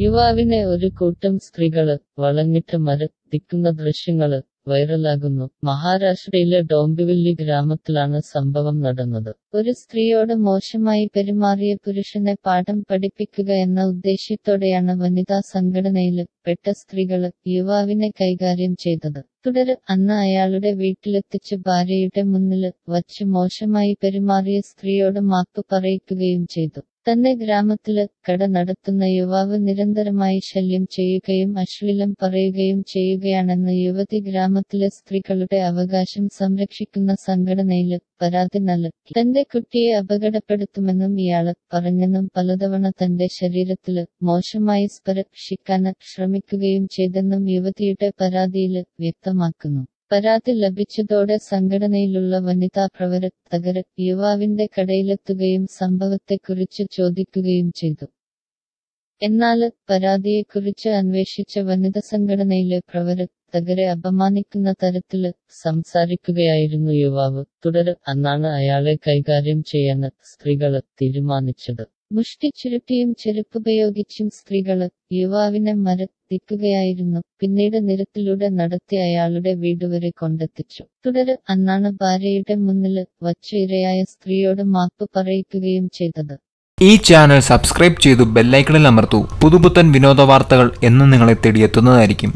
യുവാവിനെ ഒരു കൂട്ടം സ്ത്രീകൾ വളഞ്ഞിട്ട് മരത്തിക്കുന്ന ദൃശ്യങ്ങൾ വൈറലാകുന്നു. മഹാരാഷ്ട്രയിലെ ഡോംബിവില്ലി ഗ്രാമത്തിലാണ് സംഭവം നടന്നത്. ഒരു സ്ത്രീയോട് മോശമായി പെരുമാറിയ പുരുഷനെ പാഠം പഠിപ്പിക്കുക എന്ന ഉദ്ദേശ്യത്തോടെയാണ് വനിതാ സംഘടനയിൽ പെട്ട സ്ത്രീകൾ യുവാവിനെ കൈകാര്യം ചെയ്തത്. തുടര് അന്ന് അയാളുടെ വീട്ടിലെത്തിച്ച് ഭാര്യയുടെ മുന്നിൽ വച്ച് മോശമായി പെരുമാറിയ സ്ത്രീയോട് മാപ്പ് പറയിക്കുകയും ചെയ്തു. തന്നെ ഗ്രാമത്തിൽ കട നടത്തുന്ന യുവാവ് നിരന്തരമായി ശല്യം ചെയ്യുകയും അശ്ലീലം പറയുകയും ചെയ്യുകയാണെന്ന് യുവതി ഗ്രാമത്തിലെ സ്ത്രീകളുടെ അവകാശം സംരക്ഷിക്കുന്ന സംഘടനയിൽ പരാതി നൽകി. തന്റെ കുട്ടിയെ അപകടപ്പെടുത്തുമെന്നും ഇയാൾ പറഞ്ഞെന്നും പലതവണ തന്റെ ശരീരത്തിൽ മോശമായി സ്പരക്ഷിക്കാൻ ശ്രമിക്കുകയും ചെയ്തെന്നും യുവതിയുടെ പരാതിയിൽ വ്യക്തമാക്കുന്നു. പരാതി ലഭിച്ചതോടെ സംഘടനയിലുള്ള വനിതാ പ്രവർത്തകർ യുവാവിന്റെ കടയിലെത്തുകയും സംഭവത്തെക്കുറിച്ച് ചോദിക്കുകയും ചെയ്തു. എന്നാൽ പരാതിയെക്കുറിച്ച് അന്വേഷിച്ച വനിത സംഘടനയിലെ പ്രവർത്തകരെ അപമാനിക്കുന്ന തരത്തിൽ സംസാരിക്കുകയായിരുന്നു യുവാവ്. തുടർ അന്നാണ് അയാളെ കൈകാര്യം ചെയ്യാൻ സ്ത്രീകൾ തീരുമാനിച്ചത്. മുഷ്ടി ചുരുട്ടിയും ചെരുപ്പുപയോഗിച്ചും സ്ത്രീകൾ യുവാവിനെ മരത്തിക്കുകയായിരുന്നു. പിന്നീട് നിരത്തിലൂടെ നടത്തി അയാളുടെ വീടുവരെ കൊണ്ടെത്തിച്ചു. തുടര് അന്നാണ് ഭാര്യയുടെ മുന്നിൽ വച്ച ഇരയായ സ്ത്രീയോട് മാപ്പ് പറയിക്കുകയും ചെയ്തത്. ഈ ചാനൽ സബ്സ്ക്രൈബ് ചെയ്തു ബെല്ലൈക്കണിൽ അമർത്തു. പുതുപുത്തൻ വിനോദ വാർത്തകൾ എന്ന് നിങ്ങളെ തേടിയെത്തുന്നതായിരിക്കും.